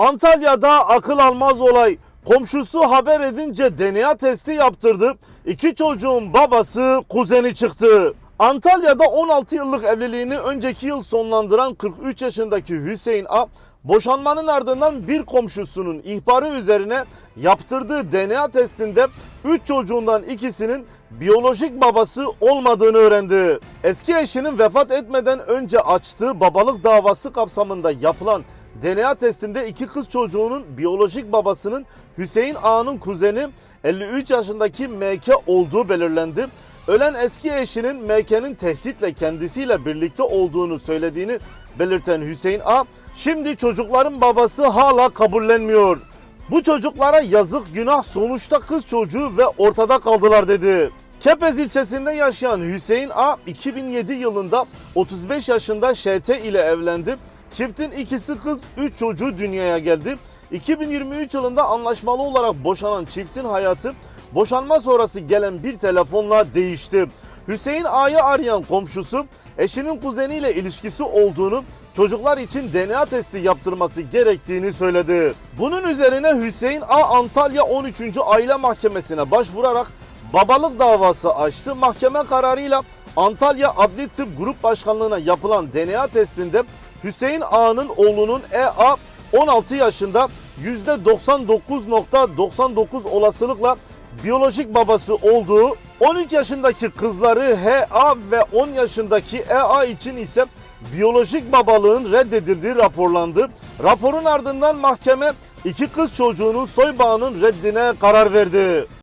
Antalya'da akıl almaz olay. Komşusu haber edince DNA testi yaptırdı. İki çocuğun babası kuzeni çıktı. Antalya'da 16 yıllık evliliğini önceki yıl sonlandıran 43 yaşındaki Hüseyin A. Boşanmanın ardından bir komşusunun ihbarı üzerine yaptırdığı DNA testinde 3 çocuğundan ikisinin biyolojik babası olmadığını öğrendi. Eski eşinin vefat etmeden önce açtığı babalık davası kapsamında yapılan DNA testinde iki kız çocuğunun biyolojik babasının Hüseyin Ağa'nın kuzeni 53 yaşındaki MK olduğu belirlendi. Ölen eski eşinin MK'nin tehditle kendisiyle birlikte olduğunu söylediğini belirten Hüseyin A. Şimdi çocukların babası hala kabullenmiyor. Bu çocuklara yazık günah sonuçta kız çocuğu ve ortada kaldılar dedi. Kepez ilçesinde yaşayan Hüseyin A 2007 yılında 35 yaşında ŞT ile evlendi. Çiftin ikisi kız 3 çocuğu dünyaya geldi. 2023 yılında anlaşmalı olarak boşanan çiftin hayatı boşanma sonrası gelen bir telefonla değişti. Hüseyin A'yı arayan komşusu eşinin kuzeniyle ilişkisi olduğunu, çocuklar için DNA testi yaptırması gerektiğini söyledi. Bunun üzerine Hüseyin A Antalya 13. Aile Mahkemesi'ne başvurarak babalık davası açtı. Mahkeme kararıyla Antalya Adli Tıp Grup Başkanlığı'na yapılan DNA testinde Hüseyin A'nın oğlunun EA 16 yaşında %99.99 olasılıkla biyolojik babası olduğu, 13 yaşındaki kızları HA ve 10 yaşındaki EA için ise biyolojik babalığın reddedildiği raporlandı. Raporun ardından mahkeme iki kız çocuğunun soy bağının reddine karar verdi.